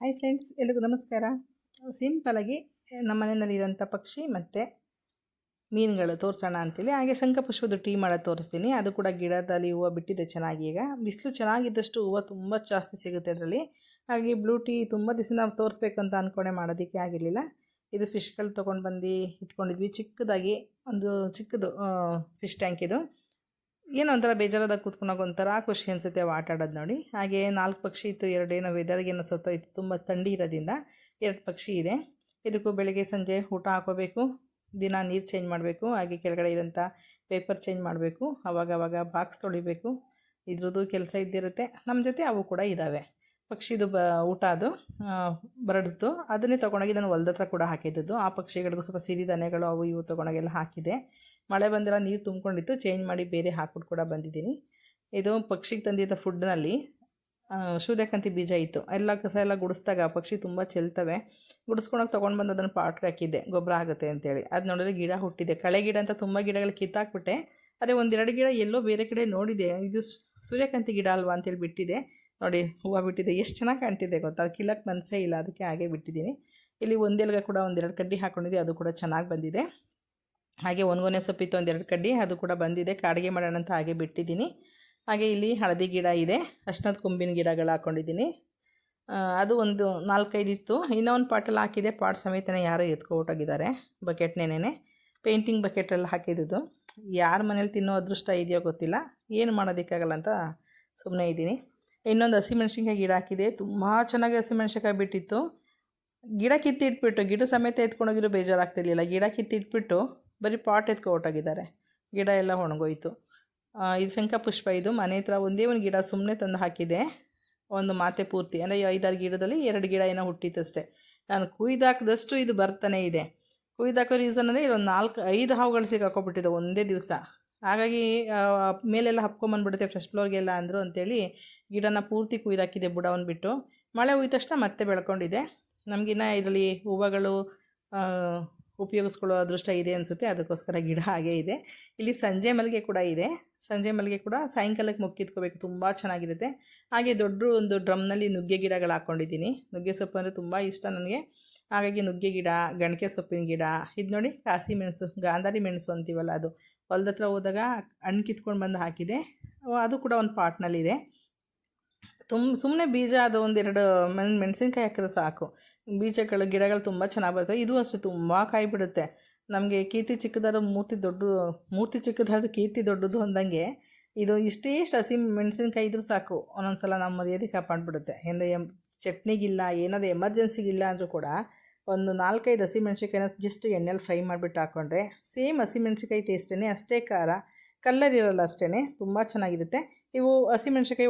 Hi friends ಎಲ್ರಿಗೂ ನಮಸ್ಕಾರ. ಸಿಂಪಲಾಗಿ ನಮ್ಮ ಮನೆಯಲ್ಲಿರೋಂಥ ಪಕ್ಷಿ ಮತ್ತು ಮೀನುಗಳು ತೋರಿಸೋಣ ಅಂತೇಳಿ, ಹಾಗೆ ಶಂಖಪುಷ್ಪದ ಟೀ ಮಾಡೋದು ತೋರಿಸ್ತೀನಿ. ಅದು ಕೂಡ ಗಿಡದಲ್ಲಿ ಹೂವು ಬಿಟ್ಟಿದೆ ಚೆನ್ನಾಗಿ ಈಗ. ಬಿಸಿಲು ಚೆನ್ನಾಗಿದ್ದಷ್ಟು ಹೂವು ತುಂಬ ಜಾಸ್ತಿ ಸಿಗುತ್ತೆ ಅದರಲ್ಲಿ. ಹಾಗೆ ಬ್ಲೂ ಟೀ ತುಂಬ ದಿವಸ ನಾವು ತೋರಿಸ್ಬೇಕು ಅಂತ ಅಂದ್ಕೊಂಡೆ ಮಾಡೋದಕ್ಕೆ ಆಗಿರಲಿಲ್ಲ. ಇದು ಫಿಶ್ಗಳು ತೊಗೊಂಡು ಬಂದು ಇಟ್ಕೊಂಡಿದ್ವಿ. ಚಿಕ್ಕದಾಗಿ ಒಂದು ಚಿಕ್ಕದು ಫಿಶ್ ಟ್ಯಾಂಕ್ ಇದು. ಏನೋ ಒಂಥರ ಬೇಜಾರಾದಾಗ ಕೂತ್ಕೊಂಡಾಗ ಒಂಥರ ಖುಷಿ ಅನಿಸುತ್ತೆ ಅವು ಆಟ ಆಡೋದು ನೋಡಿ. ಹಾಗೆ ನಾಲ್ಕು ಪಕ್ಷಿ ಇತ್ತು, ಎರಡು ಏನೋ ವೆದರ್ಗೇನೋ ಸತ್ತೋಯ್ತು. ತುಂಬ ಥಂಡಿ ಇರೋದ್ರಿಂದ ಎರಡು ಪಕ್ಷಿ ಇದೆ. ಇದಕ್ಕೂ ಬೆಳಗ್ಗೆ ಸಂಜೆ ಊಟ ಹಾಕೋಬೇಕು. ದಿನ ನೀರು ಚೇಂಜ್ ಮಾಡಬೇಕು. ಹಾಗೆ ಕೆಳಗಡೆ ಇರೋಂಥ ಪೇಪರ್ ಚೇಂಜ್ ಮಾಡಬೇಕು. ಅವಾಗ ಅವಾಗ ಬಾಕ್ಸ್ ತೊಳಿಬೇಕು. ಇದ್ರದ್ದು ಕೆಲಸ ಇದ್ದಿರುತ್ತೆ. ನಮ್ಮ ಜೊತೆ ಅವು ಕೂಡ ಇದ್ದಾವೆ ಪಕ್ಷಿದು ಬ, ಊಟ ಅದು ಬರಡ್ದು. ಅದನ್ನೇ ತೊಗೊಂಡೋಗಿ ನಾನು ಹೊಲ್ದ ಹತ್ರ ಕೂಡ ಹಾಕಿದ್ದದ್ದು. ಆ ಪಕ್ಷಿಗಳಿಗೂ ಸ್ವಲ್ಪ ಸಿರಿಧಾನ್ಯಗಳು ಅವು ಇವು ತೊಗೊಂಡೋಗೆಲ್ಲ ಹಾಕಿದೆ. ಮಳೆ ಬಂದೆಲ್ಲ ನೀರು ತುಂಬ್ಕೊಂಡಿತ್ತು ಚೇಂಜ್ ಮಾಡಿ ಬೇರೆ ಹಾಕ್ಬಿಟ್ಟು ಕೂಡ ಬಂದಿದ್ದೀನಿ. ಇದು ಪಕ್ಷಿಗೆ ತಂದಿದ್ದ ಫುಡ್ನಲ್ಲಿ ಸೂರ್ಯಕಾಂತಿ ಬೀಜ ಇತ್ತು. ಎಲ್ಲ ಕಸ ಎಲ್ಲ ಗುಡಿಸ್ದಾಗ ಪಕ್ಷಿ ತುಂಬ ಚೆಲ್ತವೆ. ಗುಡಿಸ್ಕೊಳಕ್ಕೆ ತೊಗೊಂಡು ಬಂದು ಅದನ್ನು ಪಾಟ್ಗೆ ಹಾಕಿದ್ದೆ. ಗೊಬ್ಬರ ಆಗುತ್ತೆ ಅಂತೇಳಿ. ಅದು ನೋಡಿದ್ರೆ ಗಿಡ ಹುಟ್ಟಿದೆ. ಕಳೆ ಗಿಡ ಅಂತ ತುಂಬ ಗಿಡಗಳು ಕಿತ್ತಾಕ್ಬಿಟ್ಟೆ. ಅದೇ ಒಂದೆರಡು ಗಿಡ ಎಲ್ಲೋ ಬೇರೆ ಕಡೆ ನೋಡಿದೆ. ಇದು ಸೂರ್ಯಕಾಂತಿ ಗಿಡ ಅಲ್ವಾ ಅಂತೇಳಿ ಬಿಟ್ಟಿದೆ. ನೋಡಿ, ಹೂವು ಬಿಟ್ಟಿದೆ. ಎಷ್ಟು ಚೆನ್ನಾಗಿ ಕಾಣ್ತಿದೆ ಗೊತ್ತಾ? ಕಿಲಕ್ಕೆ ಮನಸ್ಸೇ ಇಲ್ಲ. ಅದಕ್ಕೆ ಹಾಗೆ ಬಿಟ್ಟಿದ್ದೀನಿ. ಇಲ್ಲಿ ಒಂದೆಲ್ಗ ಕೂಡ ಒಂದೆರಡು ಕಡ್ಡಿ ಹಾಕ್ಕೊಂಡಿದ್ದೆ ಅದು ಕೂಡ ಚೆನ್ನಾಗಿ ಬಂದಿದೆ. ಹಾಗೆ ಒಣಗೊನೆ ಸೊಪ್ಪಿತ್ತು ಒಂದೆರಡು ಕಡ್ಡಿ, ಅದು ಕೂಡ ಬಂದಿದೆ. ಕಾಡಿಗೆ ಮಾಡೋಣ ಅಂತ ಹಾಗೆ ಬಿಟ್ಟಿದ್ದೀನಿ. ಹಾಗೆ ಇಲ್ಲಿ ಹಳದಿ ಗಿಡ ಇದೆ. ಅಷ್ಟನದ ಕೊಂಬಿನ ಗಿಡಗಳು ಹಾಕ್ಕೊಂಡಿದ್ದೀನಿ ಅದು ಒಂದು ನಾಲ್ಕೈದು ಇತ್ತು ಇನ್ನೊಂದು ಪಾಟಲ್ಲಿ ಹಾಕಿದೆ. ಪಾಟ್ ಸಮೇತನೇ ಯಾರೋ ಎತ್ಕೊಬಿಟ್ಟೋಗಿದ್ದಾರೆ. ಬಕೆಟ್ನೇನೆ ಪೇಂಟಿಂಗ್ ಬಕೆಟಲ್ಲಿ ಹಾಕಿದ್ದು ಯಾರ ಮನೇಲಿ ತಿನ್ನೋ ಅದೃಷ್ಟ ಇದೆಯೋ ಗೊತ್ತಿಲ್ಲ. ಏನು ಮಾಡೋದಕ್ಕಾಗಲ್ಲ ಅಂತ ಸುಮ್ಮನೆ ಇದ್ದೀನಿ. ಇನ್ನೊಂದು ಹಸಿಮೆಣ್ಸಿನ್ಕಾಯಿ ಗಿಡ ಹಾಕಿದೆ. ತುಂಬ ಚೆನ್ನಾಗಿ ಹಸಿಮೆಣ್ಸಿನ್ಕಾಯಿ ಬಿಟ್ಟಿತ್ತು. ಗಿಡ ಕಿತ್ತಿಟ್ಬಿಟ್ಟು, ಗಿಡ ಸಮೇತ ಎತ್ಕೊಂಡೋಗಿರೋ ಬೇಜಾರಾಗ್ತಿರ್ಲಿಲ್ಲ. ಗಿಡ ಕಿತ್ತಿಟ್ಬಿಟ್ಟು ಬರೀ ಪಾಟ್ ಎತ್ಕೊ ಹೊಟ್ಟೋಗಿದ್ದಾರೆ ಗಿಡ ಎಲ್ಲ ಒಣಗೋಯ್ತು. ಇದು ಶಂಖಪುಷ್ಪ ಇದು. ಮನೆ ಹತ್ರ ಒಂದೇ ಒಂದು ಗಿಡ ಸುಮ್ಮನೆ ತಂದು ಹಾಕಿದೆ. ಒಂದು ಮಾತೆ ಪೂರ್ತಿ. ಅಂದರೆ ಐದಾರು ಗಿಡದಲ್ಲಿ ಎರಡು ಗಿಡ ಏನೋ ಹುಟ್ಟಿತ್ತಷ್ಟೆ ನಾನು ಕುಯ್ದಾಕಿದಷ್ಟು ಇದು ಬರ್ತಾನೆ ಇದೆ. ಕುಯ್ದಾಕೋ ರೀಸನ್ ಅಂದರೆ ಇದೊಂದು ನಾಲ್ಕು, ಐದು ಹಾವುಗಳು ಸಿಕ್ಕಾಕೊಬಿಟ್ಟಿದೆ ಒಂದೇ ದಿವಸ. ಹಾಗಾಗಿ ಮೇಲೆಲ್ಲ ಹಪ್ಕೊಂಬಂದ್ಬಿಡುತ್ತೆ ಫಸ್ಟ್ ಫ್ಲೋರ್ಗೆಲ್ಲ ಅಂದರು ಅಂತೇಳಿ ಗಿಡನ ಪೂರ್ತಿ ಕುಯ್ದಾಕಿದೆ ಬುಡವನ್ನು ಬಿಟ್ಟು. ಮಳೆ ಹುಯ್ದ ತಕ್ಷಣ ಮತ್ತೆ ಬೆಳ್ಕೊಂಡಿದೆ. ನಮಗಿನ್ನ ಇದರಲ್ಲಿ ಹೂವುಗಳು ಉಪಯೋಗಿಸ್ಕೊಳ್ಳೋ ಅದೃಷ್ಟ ಇದೆ ಅನಿಸುತ್ತೆ, ಅದಕ್ಕೋಸ್ಕರ ಗಿಡ ಹಾಗೇ ಇದೆ. ಇಲ್ಲಿ ಸಂಜೆ ಮಲ್ಲಿಗೆ ಕೂಡ ಇದೆ. ಸಂಜೆ ಮಲ್ಲಿಗೆ ಕೂಡ ಸಾಯಂಕಾಲಕ್ಕೆ ಮುಕ್ಕಿತ್ಕೋಬೇಕು ತುಂಬ ಚೆನ್ನಾಗಿರುತ್ತೆ. ಹಾಗೆ ದೊಡ್ಡ ಒಂದು ಡ್ರಮ್ನಲ್ಲಿ ನುಗ್ಗೆ ಗಿಡಗಳು ಹಾಕ್ಕೊಂಡಿದ್ದೀನಿ. ನುಗ್ಗೆ ಸೊಪ್ಪು ಅಂದರೆ ತುಂಬ ಇಷ್ಟ ನನಗೆ. ಹಾಗಾಗಿ ನುಗ್ಗೆ ಗಿಡ ಗಣಕೆ ಸೊಪ್ಪಿನ ಗಿಡ, ಇದು ನೋಡಿ ಕಾಸಿ ಮೆಣಸು, ಗಾಂಧಾರಿ ಮೆಣಸು ಅಂತೀವಲ್ಲ ಅದು. ಹೊಲ್ದ ಹತ್ರ ಹೋದಾಗ ಹಣ್ಣು ಕಿತ್ಕೊಂಡು ಬಂದು ಹಾಕಿದೆ. ಅದು ಕೂಡ ಒಂದು ಪಾಟ್ನಲ್ಲಿದೆ. ತುಂಬ ಸುಮ್ಮನೆ ಬೀಜ ಅದು ಒಂದೆರಡು ಮೆಣ್, ಮೆಣಸಿನ್ಕಾಯಿ ಹಾಕಿದ್ರೆ ಸಾಕು. ಬೀಜಗಳು ಗಿಡಗಳು ತುಂಬ ಚೆನ್ನಾಗಿ ಬರುತ್ತೆ. ಇದು ಅಷ್ಟೇ ತುಂಬ ಕಾಯಿ ಬಿಡುತ್ತೆ ನಮಗೆ ಕೀರ್ತಿ ಚಿಕ್ಕದಾದ್ರೂ ಮೂರ್ತಿ ದೊಡ್ಡ, ಮೂರ್ತಿ ಚಿಕ್ಕದಾದ್ರೂ ಕೀರ್ತಿ ದೊಡ್ಡದು ಅಂದಂಗೆ ಇದು ಇಷ್ಟೇ ಹಸಿ ಮೆಣಸಿನ್ಕಾಯಿ ಇದ್ರೂ ಸಾಕು. ಒಂದೊಂದು ಸಲ ನಮ್ಮ ಮರ್ಯಾದೆ ಕಾಪಾಡಿಬಿಡುತ್ತೆ. ಅಂದರೆ ಎಂ, ಚಟ್ನಿಗಿಲ್ಲ ಏನಾದರೂ ಎಮರ್ಜೆನ್ಸಿಗಿಲ್ಲ ಅಂದರೂ ಕೂಡ ಒಂದು ನಾಲ್ಕೈದು ಹಸಿ ಮೆಣಸಿನಕಾಯಿನ ಜಸ್ಟ್ ಎಣ್ಣೆಲಿ ಫ್ರೈ ಮಾಡಿಬಿಟ್ಟು ಹಾಕ್ಕೊಂಡ್ರೆ ಸೇಮ್ ಹಸಿ ಮೆಣಸಿನಕಾಯಿ ಟೇಸ್ಟೇ ಅಷ್ಟೇ ಖಾರ ಕಲ್ಲರ್ ಇರೋಲ್ಲ ಅಷ್ಟೇ ತುಂಬ ಚೆನ್ನಾಗಿರುತ್ತೆ. ಇವು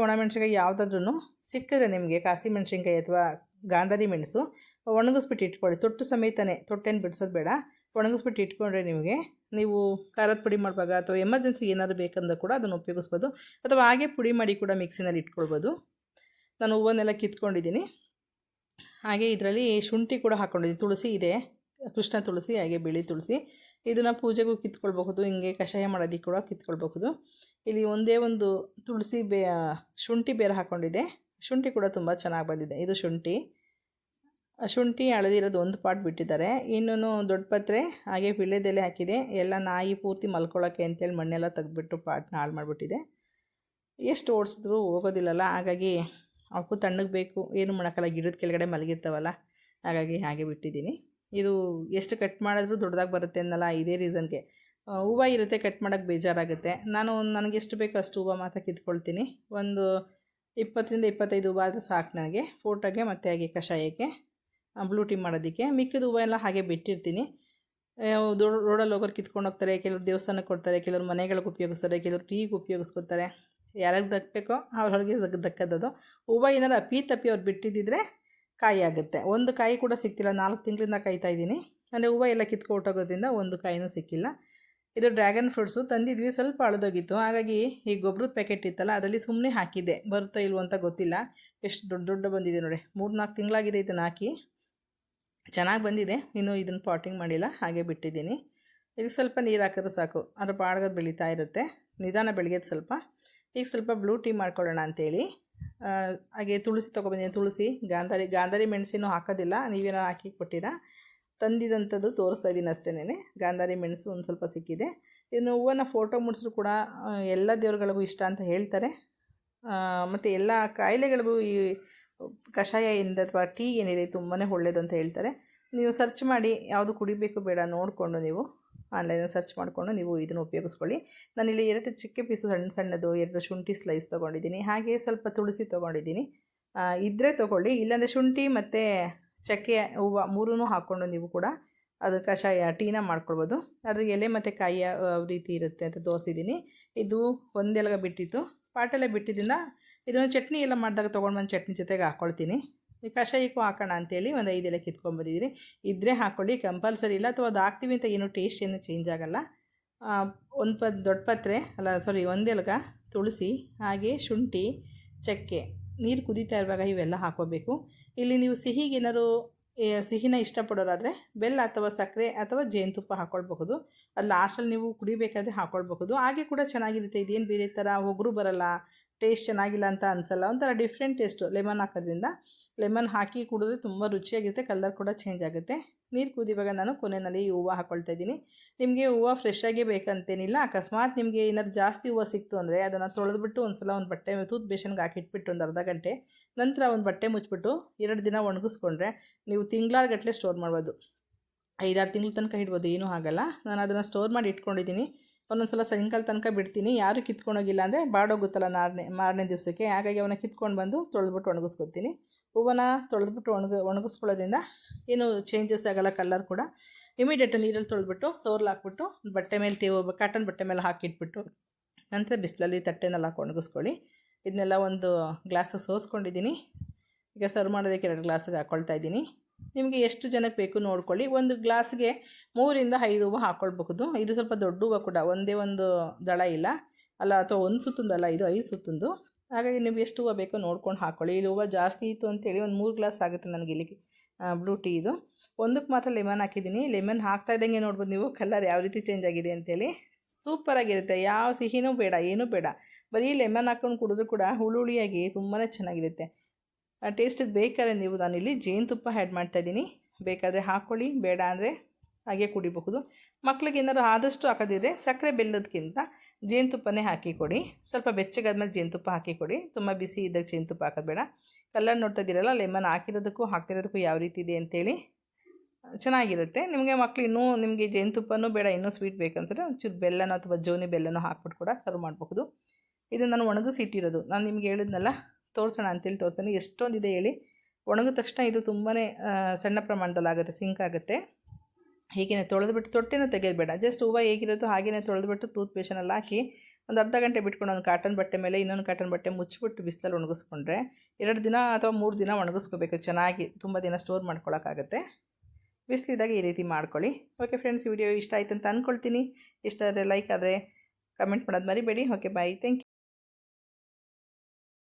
ವಣ ಮೆಣಸಿನಕಾಯಿ ಯಾವುದಾದ್ರೂ ಸಿಕ್ಕಿದ್ರೆ ನಿಮಗೆ ಕಾಸಿ ಮೆಣಸಿನ್ಕಾಯಿ ಅಥವಾ ಗಾಂಧಾರಿ ಮೆಣಸು ಒಣಗಿಸ್ಬಿಟ್ಟು ಇಟ್ಕೊಳ್ಳಿ. ತೊಟ್ಟು ಸಮೇತನೇ. ತೊಟ್ಟೇನು ಬಿಡಿಸೋದು ಬೇಡ. ಒಣಗಿಸ್ಬಿಟ್ಟು ಇಟ್ಕೊಂಡ್ರೆ ನಿಮಗೆ ನೀವು ಖಾರದ ಪುಡಿ ಮಾಡುವಾಗ ಅಥವಾ ಎಮರ್ಜೆನ್ಸಿ ಏನಾದರೂ ಬೇಕಂದ್ರೆ ಕೂಡ ಅದನ್ನು ಉಪಯೋಗಿಸ್ಬೋದು. ಅಥವಾ ಹಾಗೆ ಪುಡಿ ಮಾಡಿ ಕೂಡ ಮಿಕ್ಸಿನಲ್ಲಿ ಇಟ್ಕೊಳ್ಬೋದು. ನಾನು ಹೂವನ್ನೆಲ್ಲ ಕಿತ್ಕೊಂಡಿದ್ದೀನಿ. ಹಾಗೆ ಇದರಲ್ಲಿ ಶುಂಠಿ ಕೂಡ ಹಾಕ್ಕೊಂಡಿದ್ದೀನಿ ತುಳಸಿ ಇದೆ. ಕೃಷ್ಣ ತುಳಸಿ, ಹಾಗೆ ಬಿಳಿ ತುಳಸಿ. ಇದನ್ನು ಪೂಜೆಗೂ ಕಿತ್ಕೊಳ್ಬಹುದು. ಹಿಂಗೆ ಕಷಾಯ ಮಾಡೋದಕ್ಕೆ ಕೂಡ ಕಿತ್ಕೊಳ್ಬಹುದು. ಇಲ್ಲಿ ಒಂದೇ ಒಂದು ತುಳಸಿ ಬೇ, ಶುಂಠಿ ಬೇರೆ ಹಾಕ್ಕೊಂಡಿದೆ ಶುಂಠಿ ಕೂಡ ತುಂಬ ಚೆನ್ನಾಗಿ ಬಂದಿದೆ. ಇದು ಶುಂಠಿ. ಶುಂಠಿ ಹಳದಿರೋದು ಒಂದು ಪಾಟ್ ಬಿಟ್ಟಿದ್ದಾರೆ. ಇನ್ನೂ ದೊಡ್ಡ ಪತ್ರೆ ಹಾಗೆ ಬಿಳೆದೆಲೆ ಹಾಕಿದೆ. ಎಲ್ಲ ನಾಯಿ ಪೂರ್ತಿ ಮಲ್ಕೊಳ್ಳೋಕ್ಕೆ ಅಂತೇಳಿ ಮಣ್ಣೆಲ್ಲ ತೆಗೆದ್ಬಿಟ್ಟು ಪಾಟ್ನ ಹಾಳು ಮಾಡಿಬಿಟ್ಟಿದೆ. ಎಷ್ಟು ಓಡಿಸಿದ್ರು ಹೋಗೋದಿಲ್ಲಲ್ಲ, ಹಾಗಾಗಿ ಅವಕ್ಕೂ ತಣ್ಣಗೆ ಬೇಕು. ಏನು ಮಾಡೋಕ್ಕಲ್ಲ ಗಿಡದ ಕೆಳಗಡೆ ಮಲಗಿರ್ತಾವಲ್ಲ, ಹಾಗಾಗಿ ಹಾಗೆ ಬಿಟ್ಟಿದ್ದೀನಿ. ಇದು ಎಷ್ಟು ಕಟ್ ಮಾಡಿದ್ರೂ ದೊಡ್ಡದಾಗಿ ಬರುತ್ತೆ ಅನ್ನಲ್ಲ ಇದೇ ರೀಸನ್ಗೆ. ಹೂವು ಇರುತ್ತೆ, ಕಟ್ ಮಾಡೋಕ್ಕೆ ಬೇಜಾರಾಗುತ್ತೆ. ನಾನು ನನಗೆ ಎಷ್ಟು ಬೇಕೋ ಅಷ್ಟು ಹೂವು ಮಾತ್ರ ಕಿತ್ಕೊಳ್ತೀನಿ. ಒಂದು ಇಪ್ಪತ್ತರಿಂದ ಇಪ್ಪತ್ತೈದು ಹೂವು ಆದರೆ ಸಾಕು ನನಗೆ. ಫೋಟೋಗೆ ಮತ್ತು ಹಾಗೆ ಕಷಾಯಕ್ಕೆ. ಬ್ಲೂ ಟೀ ಮಾಡೋದಕ್ಕೆ. ಮಿಕ್ಕಿದ ಹೂವು ಎಲ್ಲ ಹಾಗೆ ಬಿಟ್ಟಿರ್ತೀನಿ. ರೋಡಲ್ಲಿ ಹೋಗೋರು ಕಿತ್ಕೊಂಡು ಹೋಗ್ತಾರೆ ಕೆಲವರು ದೇವಸ್ಥಾನಕ್ಕೆ ಕೊಡ್ತಾರೆ, ಕೆಲವರು ಮನೆಗಳಿಗೆ ಉಪಯೋಗಿಸ್ತಾರೆ, ಕೆಲವರು ಟೀಗೆ ಉಪಯೋಗಿಸ್ಕೊತಾರೆ. ಯಾರಿಗೆ ದಕ್ಕಬೇಕೋ ಅವ್ರಿಗೆ ದಕ್ಕದದು ಹೂವು ಏನಾರು ಅಪ್ಪಿ ತಪ್ಪಿ ಅವ್ರು ಬಿಟ್ಟಿದ್ದಿದ್ರೆ ಕಾಯಿ ಆಗುತ್ತೆ. ಒಂದು ಕಾಯಿ ಕೂಡ ಸಿಕ್ತಿಲ್ಲ ನಾಲ್ಕು ತಿಂಗಳಿಂದ ಕಾಯ್ತಾ ಇದ್ದೀನಿ. ಅಂದರೆ ಹೂವು ಎಲ್ಲ ಕಿತ್ಕೊಟ್ಟೋಗೋದ್ರಿಂದ ಒಂದು ಕಾಯಿನೂ ಸಿಕ್ಕಿಲ್ಲ. ಇದು ಡ್ರ್ಯಾಗನ್ ಫ್ರೂಟ್ಸು. ತಂದಿದ್ವಿ, ಸ್ವಲ್ಪ ಅಳದೋಗಿತ್ತು. ಹಾಗಾಗಿ ಈ ಗೊಬ್ಬರದ ಪ್ಯಾಕೆಟ್ ಇತ್ತಲ್ಲ, ಅದರಲ್ಲಿ ಸುಮ್ಮನೆ ಹಾಕಿದ್ದೆ. ಬರುತ್ತೋ ಇಲ್ವೋ ಅಂತ ಗೊತ್ತಿಲ್ಲ. ಎಷ್ಟು ದೊಡ್ಡ ದೊಡ್ಡ ಬಂದಿದೆ ನೋಡಿ. ಮೂರು ನಾಲ್ಕು ತಿಂಗಳಾಗಿದೆ ಇದನ್ನು ಹಾಕಿ. ಚೆನ್ನಾಗಿ ಬಂದಿದೆ. ಇನ್ನೂ ಇದನ್ನು ಪಾಟಿಂಗ್ ಮಾಡಿಲ್ಲ, ಹಾಗೆ ಬಿಟ್ಟಿದ್ದೀನಿ. ಇದಕ್ಕೆ ಸ್ವಲ್ಪ ನೀರು ಹಾಕಿದ್ರೆ ಸಾಕು. ಅದು ಪಾಡ್ಗದು ಬೆಳೀತಾ ಇರುತ್ತೆ. ನಿಧಾನ ಬೆಳಗ್ಗೆದು ಸ್ವಲ್ಪ. ಈಗ ಸ್ವಲ್ಪ ಬ್ಲೂ ಟೀ ಮಾಡ್ಕೊಳ್ಳೋಣ ಅಂತೇಳಿ. ಹಾಗೆ ತುಳಸಿ ತೊಗೊಬಂದಿದ್ದೀನಿ ತುಳಸಿ, ಗಾಂಧಾರಿ ಗಾಂಧಾರಿ ಮೆಣಸಿನೂ ಹಾಕೋದಿಲ್ಲ. ನೀವೇನೋ ಹಾಕಿ ಕೊಟ್ಟಿರಾ? ತಂದಿದಂಥದ್ದು ತೋರಿಸ್ತಾ ಇದ್ದೀನಿ ಅಷ್ಟೇನೆ ಗಾಂಧಾರಿ ಮೆಣಸು ಒಂದು ಸ್ವಲ್ಪ ಸಿಕ್ಕಿದೆ. ಇನ್ನು ಹೂವನ್ನು ಫೋಟೋ ಮುಡಿಸಿದ್ರು ಕೂಡ ಎಲ್ಲ ದೇವ್ರಗಳಿಗೂ ಇಷ್ಟ ಅಂತ ಹೇಳ್ತಾರೆ. ಮತ್ತು ಎಲ್ಲ ಕಾಯಿಲೆಗಳಿಗೂ ಈ ಕಷಾಯ ಏನಿದೆ ಅಥವಾ ಟೀ ಏನಿದೆ ತುಂಬಾ ಒಳ್ಳೆಯದು ಅಂತ ಹೇಳ್ತಾರೆ. ನೀವು ಸರ್ಚ್ ಮಾಡಿ ಯಾವುದು ಕುಡಿಬೇಕು ಬೇಡ ನೋಡಿಕೊಂಡು ನೀವು ಆನ್ಲೈನಲ್ಲಿ ಸರ್ಚ್ ಮಾಡಿಕೊಂಡು ನೀವು ಇದನ್ನು ಉಪಯೋಗಿಸ್ಕೊಳ್ಳಿ. ನಾನಿಲ್ಲಿ ಎರಡು ಚಿಕ್ಕ ಪೀಸು ಸಣ್ಣ ಸಣ್ಣದು, ಎರಡು ಶುಂಠಿ ಸ್ಲೈಸ್ ತೊಗೊಂಡಿದ್ದೀನಿ. ಹಾಗೆ ಸ್ವಲ್ಪ ತುಳಸಿ ತೊಗೊಂಡಿದ್ದೀನಿ. ಇದ್ದರೆ ತೊಗೊಳ್ಳಿ, ಇಲ್ಲಾಂದರೆ ಶುಂಠಿ ಮತ್ತು ಚಕ್ಕೆ, ಹೂವು ಮೂರೂ ಹಾಕ್ಕೊಂಡು ನೀವು ಕೂಡ ಅದು ಕಷಾಯ, ಟೀನ ಮಾಡ್ಕೊಳ್ಬೋದು. ಅದ್ರ ಎಲೆ ಮತ್ತು ಕಾಯಿಯ ರೀತಿ ಇರುತ್ತೆ ಅಂತ ತೋರಿಸಿದ್ದೀನಿ. ಇದು ಒಂದೆಲಗ ಬಿಟ್ಟಿತ್ತು. ಪಾಟಲ್ಲೇ ಬಿಟ್ಟಿದ್ದರಿಂದ ಇದನ್ನು ಚಟ್ನಿ ಎಲ್ಲ ಮಾಡಿದಾಗ ತೊಗೊಂಡು ಬಂದು ಚಟ್ನಿ ಜೊತೆಗೆ ಹಾಕ್ಕೊಳ್ತೀನಿ ಈ ಕಷಾಯಕ್ಕೂ ಹಾಕೋಣ ಅಂತೇಳಿ ಒಂದು ಐದು ಎಲೆ ಕಿತ್ಕೊಂಡ್ಬಂದಿದ್ದೀನಿ ಇದ್ದರೆ ಹಾಕ್ಕೊಳ್ಳಿ ಕಂಪಲ್ಸರಿ ಇಲ್ಲ ಅಥವಾ ಅದು ಹಾಕ್ತೀವಿ ಅಂತ ಏನು ಟೇಸ್ಟ್ ಏನು ಚೇಂಜ್ ಆಗೋಲ್ಲ. ಒಂದು ಪ ದೊಡ್ಡ ಪತ್ರೆ, ಅಲ್ಲ ಸಾರಿ ಒಂದೆಲ್ಗ ತುಳಸಿ, ಹಾಗೆ ಶುಂಠಿ, ಚಕ್ಕೆ, ನೀರು ಕುದೀತಾ ಇರುವಾಗ ಇವೆಲ್ಲ ಹಾಕೋಬೇಕು. ಇಲ್ಲಿ ನೀವು ಸಿಹಿಗೆ ಏನಾದ್ರು ಸಿಹಿನ ಇಷ್ಟಪಡೋರಾದರೆ ಬೆಲ್ಲ ಅಥವಾ ಸಕ್ಕರೆ ಅಥವಾ ಜೇನುತುಪ್ಪ ಹಾಕ್ಕೊಳ್ಬಹುದು ಅದು ಲಾಸ್ಟಲ್ಲಿ ನೀವು ಕುಡಿಬೇಕಾದ್ರೆ ಹಾಕ್ಕೊಳ್ಬಹುದು ಹಾಗೆ ಕೂಡ ಚೆನ್ನಾಗಿರುತ್ತೆ. ಇದೇನು ಬೇರೆ ಥರ ಒಗರು ಬರಲ್ಲ ಟೇಸ್ಟ್ ಚೆನ್ನಾಗಿಲ್ಲ ಅಂತ ಅನಿಸಲ್ಲ. ಒಂಥರ ಡಿಫ್ರೆಂಟ್ ಟೇಸ್ಟು ಲೆಮನ್ ಹಾಕೋದ್ರಿಂದ. ಲೆಮನ್ ಹಾಕಿ ಕುಡಿದ್ರೆ ತುಂಬ ರುಚಿಯಾಗಿರುತ್ತೆ ಕಲರ್ ಕೂಡ ಚೇಂಜ್ ಆಗುತ್ತೆ. ನೀರು ಕುದಿವಾಗ ನಾನು ಕೊನೆಯಲ್ಲಿ ಈ ಹೂವು ಹಾಕ್ಕೊಳ್ತಾ ಇದ್ದೀನಿ. ನಿಮಗೆ ಹೂವು ಫ್ರೆಶ್ ಆಗೇ ಬೇಕಂತೇನಿಲ್ಲ. ಅಕಸ್ಮಾತ್ ನಿಮಗೆ ಏನಾದ್ರು ಜಾಸ್ತಿ ಹೂವು ಸಿಕ್ತು ಅಂದರೆ ಅದನ್ನು ತೊಳೆದ್ಬಿಟ್ಟು ಒಂದು ಸಲ ಒಂದು ಬಟ್ಟೆ ತೂತ್ ಬೇಷನ್ಗೆ ಹಾಕಿಟ್ಬಿಟ್ಟು ಒಂದು ಅರ್ಧ ಗಂಟೆ. ನಂತರ ಒಂದು ಬಟ್ಟೆ ಮುಚ್ಚಿಬಿಟ್ಟು ಎರಡು ದಿನ ಒಣಗಿಸ್ಕೊಂಡ್ರೆ ನೀವು ತಿಂಗಳಾರ್ಗಟ್ಟಲೆ ಸ್ಟೋರ್ ಮಾಡ್ಬೋದು. ಐದಾರು ತಿಂಗಳ ತನಕ ಇಡ್ಬೋದು, ಏನೂ ಆಗಲ್ಲ. ನಾನು ಅದನ್ನು ಸ್ಟೋರ್ ಮಾಡಿ ಇಟ್ಕೊಂಡಿದ್ದೀನಿ. ಒಂದೊಂದು ಸಲ ಸಾಯಂಕಾಲ ತನಕ ಬಿಡ್ತೀನಿ. ಯಾರು ಕಿತ್ಕೊಂಡೋಗಿಲ್ಲ ಅಂದರೆ ಬಾಡೋಗುತ್ತಲ್ಲ ನಾರನೇ, ಮಾರನೇ ದಿವಸಕ್ಕೆ. ಹಾಗಾಗಿ ಅವನ್ನ ಕಿತ್ಕೊಂಡು ಬಂದು ತೊಳೆದ್ಬಿಟ್ಟು ಒಣಗಿಸ್ಕೊತೀನಿ. ಹೂವನ್ನ ತೊಳೆದ್ಬಿಟ್ಟು ಒಣಗ, ಒಣಗಿಸ್ಕೊಳ್ಳೋದ್ರಿಂದ ಏನು ಚೇಂಜಸ್ ಆಗೋಲ್ಲ ಕಲರ್ ಕೂಡ. ಇಮಿಡಿಯೇಟ್ ನೀರಲ್ಲಿ ತೊಳೆದ್ಬಿಟ್ಟು ಸೋರ್ಲ್ ಹಾಕ್ಬಿಟ್ಟು ಬಟ್ಟೆ ಮೇಲೆ ತೇವ ಕಾಟನ್ ಬಟ್ಟೆ ಮೇಲೆ ಹಾಕಿಟ್ಬಿಟ್ಟು ನಂತರ ಬಿಸಿಲಲ್ಲಿ ತಟ್ಟೆನಲ್ಲಿ ಹಾಕಿ ಒಣಗಿಸ್ಕೊಳ್ಳಿ. ಇದನ್ನೆಲ್ಲ ಒಂದು ಗ್ಲಾಸ್ ಸೋಸ್ಕೊಂಡಿದ್ದೀನಿ ಈಗ ಸರ್ವ್ ಮಾಡೋದಕ್ಕೆ ಎರಡು ಗ್ಲಾಸಿಗೆ ಹಾಕ್ಕೊಳ್ತಾ ಇದ್ದೀನಿ. ನಿಮಗೆ ಎಷ್ಟು ಜನಕ್ಕೆ ಬೇಕು ನೋಡ್ಕೊಳ್ಳಿ. ಒಂದು ಗ್ಲಾಸ್ಗೆ ಮೂರಿಂದ ಐದು ಹೂವು ಹಾಕ್ಕೊಳ್ಬಹುದು ಇದು ಸ್ವಲ್ಪ ದೊಡ್ಡ ಹೂವು ಕೂಡ, ಒಂದೇ ಒಂದು ದಳ ಇಲ್ಲ. ಅಲ್ಲ, ಅಥವಾ ಒಂದು ಸುತ್ತೊಂದಲ್ಲ ಇದು ಐದು ಸುತ್ತೊಂದು. ಹಾಗಾಗಿ ನೀವು ಎಷ್ಟು ಹೂವು ಬೇಕೋ ನೋಡ್ಕೊಂಡು ಹಾಕ್ಕೊಳ್ಳಿ ಇಲ್ಲಿ ಹೂವು ಜಾಸ್ತಿ ಇತ್ತು ಅಂತೇಳಿ ಒಂದು ಮೂರು ಗ್ಲಾಸ್ ಆಗುತ್ತೆ ನನಗೆ ಇಲ್ಲಿ ಬ್ಲೂ ಟೀ ಇದು. ಒಂದಕ್ಕೆ ಮಾತ್ರ ಲೆಮನ್ ಹಾಕಿದ್ದೀನಿ. ಲೆಮನ್ ಹಾಕ್ತಾ ಇದ್ದಂಗೆ ನೋಡ್ಬೋದು ನೀವು ಕಲರ್ ಯಾವ ರೀತಿ ಚೇಂಜ್ ಆಗಿದೆ ಅಂತೇಳಿ. ಸೂಪರಾಗಿರುತ್ತೆ ಯಾವ ಸಿಹಿನೂ ಬೇಡ, ಏನೂ ಬೇಡ. ಬರೀ ಲೆಮನ್ ಹಾಕ್ಕೊಂಡು ಕುಡಿದ್ರು ಕೂಡ ಹುಳುಳಿಯಾಗಿ ತುಂಬಾ ಚೆನ್ನಾಗಿರುತ್ತೆ. ಟೇಸ್ಟಿಗೆ ಬೇಕಾದ್ರೆ ನೀವು ನಾನಿಲ್ಲಿ ಜೇನುತುಪ್ಪ ಆ್ಯಡ್ ಮಾಡ್ತಾಯಿದ್ದೀನಿ ಬೇಕಾದರೆ ಹಾಕ್ಕೊಳ್ಳಿ ಬೇಡ ಅಂದರೆ ಹಾಗೆ ಕುಡಿಬಹುದು. ಮಕ್ಳಿಗೆ ಏನಾದ್ರು ಆದಷ್ಟು ಹಾಕೋದಿದ್ರೆ ಸಕ್ಕರೆ ಬೆಲ್ಲದಕ್ಕಿಂತ ಜೇನುತುಪ್ಪನೇ ಹಾಕಿ ಕೊಡಿ. ಸ್ವಲ್ಪ ಬೆಚ್ಚಗಾದ್ಮೇಲೆ ಜೇನುತುಪ್ಪ ಹಾಕಿ ಕೊಡಿ. ತುಂಬ ಬಿಸಿ ಇದ್ದಾಗ ಜೇನುತುಪ್ಪ ಹಾಕೋದು ಬೇಡ ಕಲ್ಲರ್ ನೋಡ್ತಾ ಇದ್ದೀರಲ್ಲ, ಲೆಮನ್ ಹಾಕಿರೋದಕ್ಕೂ ಹಾಕ್ತಿರೋದಕ್ಕೂ ಯಾವ ರೀತಿ ಇದೆ ಅಂತೇಳಿ. ಚೆನ್ನಾಗಿರುತ್ತೆ. ನಿಮಗೆ ಮಕ್ಳು ಇನ್ನೂ ನಿಮಗೆ ಜೇನುತುಪ್ಪನೂ ಬೇಡ, ಇನ್ನೂ ಸ್ವೀಟ್ ಬೇಕನ್ಸಿದ್ರೆ ಒಂಚೂರು ಬೆಲ್ಲನೋ ಅಥವಾ ಜೋನಿ ಬೆಲ್ಲನೋ ಹಾಕ್ಬಿಟ್ಟು ಕೂಡ ಸರ್ವ್ ಮಾಡಬಹುದು. ಇದು ನಾನು ಒಣಗಿಸಿ ಇಟ್ಟಿರೋದು ನಾನು ನಿಮ್ಗೆ ಹೇಳಿದ್ನಲ್ಲ ತೋರಿಸೋಣ ಅಂತೇಳಿ ತೋರಿಸ್ತೀನಿ. ಎಷ್ಟೊಂದಿದೆ ಹೇಳಿ. ಒಣಗಿದ ತಕ್ಷಣ ಇದು ತುಂಬಾ ಸಣ್ಣ ಪ್ರಮಾಣದಲ್ಲಿ ಆಗುತ್ತೆ, ಸಿಂಕ್ ಆಗುತ್ತೆ. ಹೀಗೇ ತೊಳೆದ್ಬಿಟ್ಟು ತೊಟ್ಟೆನೂ ತೆಗೆಯೋದು ಜಸ್ಟ್ ಹೂವು ಹೇಗಿರೋದು ಹಾಗೇ ತೊಳೆದ್ಬಿಟ್ಟು ಟೂತ್ ಪೇಷನಲ್ಲಿ ಹಾಕಿ ಒಂದು ಅರ್ಧ ಗಂಟೆ ಬಿಟ್ಕೊಂಡು ಒಂದು ಕಾಟನ್ ಬಟ್ಟೆ ಮೇಲೆ ಇನ್ನೊಂದು ಕಾಟನ್ ಬಟ್ಟೆ ಮುಚ್ಚಿಬಿಟ್ಟು ಬಿಸಿಲಲ್ಲಿ ಒಣಗಿಸ್ಕೊಂಡ್ರೆ ಎರಡು ದಿನ ಅಥವಾ ಮೂರು ದಿನ ಒಣಗಿಸ್ಕೋಬೇಕು. ಚೆನ್ನಾಗಿ ತುಂಬ ದಿನ ಸ್ಟೋರ್ ಮಾಡ್ಕೊಳಕ್ಕಾಗತ್ತೆ. ಬಿಸಿಲಿದ್ದಾಗ ಈ ರೀತಿ ಮಾಡ್ಕೊಳ್ಳಿ. ಓಕೆ ಫ್ರೆಂಡ್ಸ್ ವಿಡಿಯೋ ಇಷ್ಟ ಆಯ್ತು ಅಂತ ಅಂದ್ಕೊಳ್ತೀನಿ ಇಷ್ಟ ಆದರೆ ಲೈಕ್ ಆದರೆ ಕಮೆಂಟ್ ಮಾಡೋದು ಮರಿಬೇಡಿ. Okay bye thank you